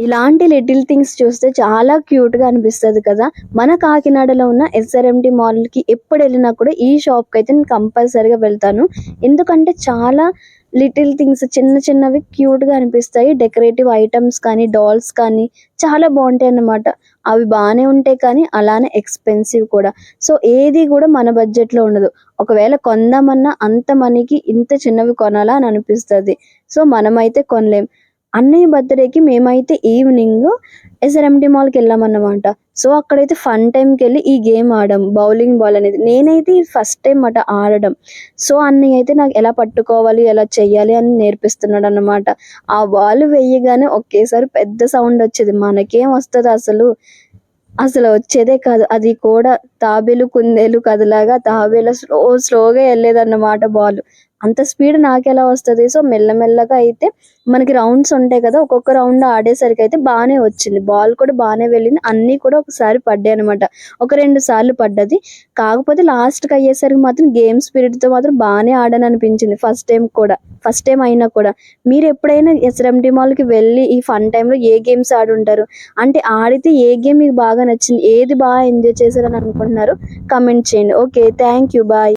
ఇలాంటి little things చూస్తే చాలా క్యూట్గా అనిపిస్తుంది కదా. మన కాకినాడలో ఉన్న ఎస్ఆర్ఎంటి మాల్కి ఎప్పుడు వెళ్ళినా కూడా ఈ షాప్కి అయితే నేను కంపల్సరీగా వెళ్తాను. ఎందుకంటే చాలా లిటిల్ థింగ్స్ చిన్న చిన్నవి క్యూట్గా అనిపిస్తాయి. డెకరేటివ్ ఐటమ్స్ కానీ డాల్స్ కానీ చాలా బాగుంటాయి అన్నమాట. అవి బాగానే ఉంటాయి కానీ అలానే ఎక్స్పెన్సివ్ కూడా. సో ఏది కూడా మన బడ్జెట్లో ఉండదు. ఒకవేళ కొందామన్నా అంత మనీకి ఇంత చిన్నవి కొనాలా అని అనిపిస్తుంది. సో మనమైతే కొనలేం. అన్నయ్య బర్త్డేకి మేమైతే ఈవినింగ్ ఎస్ఆర్ఎంటి మాల్కి వెళ్ళామన్నమాట సో అక్కడైతే ఫన్ టైంకి వెళ్ళి ఈ గేమ్ ఆడాం బౌలింగ్ బాల్ అనేది నేనైతే ఫస్ట్ టైం అట ఆడడం. సో అన్నయ్య అయితే నాకు ఎలా పట్టుకోవాలి ఎలా చెయ్యాలి అని నేర్పిస్తున్నాడు అన్నమాట ఆ బాల్ వేయగానే ఒకేసారి పెద్ద సౌండ్ వచ్చేది. మనకేం వస్తుంది అసలు? అసలు వచ్చేదే కాదు. అది కూడా తాబేలు కుందేలు కథలాగా తాబేలు స్లో స్లోగా వెళ్ళేదన్నమాట బాల్ అంత స్పీడ్ నాకు ఎలా వస్తుంది? సో మెల్లమెల్లగా అయితే మనకి రౌండ్స్ ఉంటాయి కదా ఒక్కొక్క రౌండ్ ఆడేసరికి అయితే బాగానే వచ్చింది. బాల్ కూడా బాగానే వెళ్ళింది. అన్నీ కూడా ఒకసారి పడ్డాయి అనమాట ఒక రెండు సార్లు పడ్డది. కాకపోతే లాస్ట్కి అయ్యేసరికి మాత్రం గేమ్ స్పిరిట్తో మాత్రం బాగానే ఆడని అనిపించింది ఫస్ట్ టైం కూడా ఫస్ట్ టైం అయినా కూడా. మీరు ఎప్పుడైనా ఎస్ఆర్ఎంటి మాల్కి వెళ్ళి ఈ ఫన్ టైంలో ఏ గేమ్స్ ఆడుంటారు? అంటే ఆడితే ఏ గేమ్ మీకు బాగా నచ్చింది? ఏది బాగా ఎంజాయ్ చేశారని అనుకుంటున్నారు? కమెంట్ చేయండి. Okay thank you bye.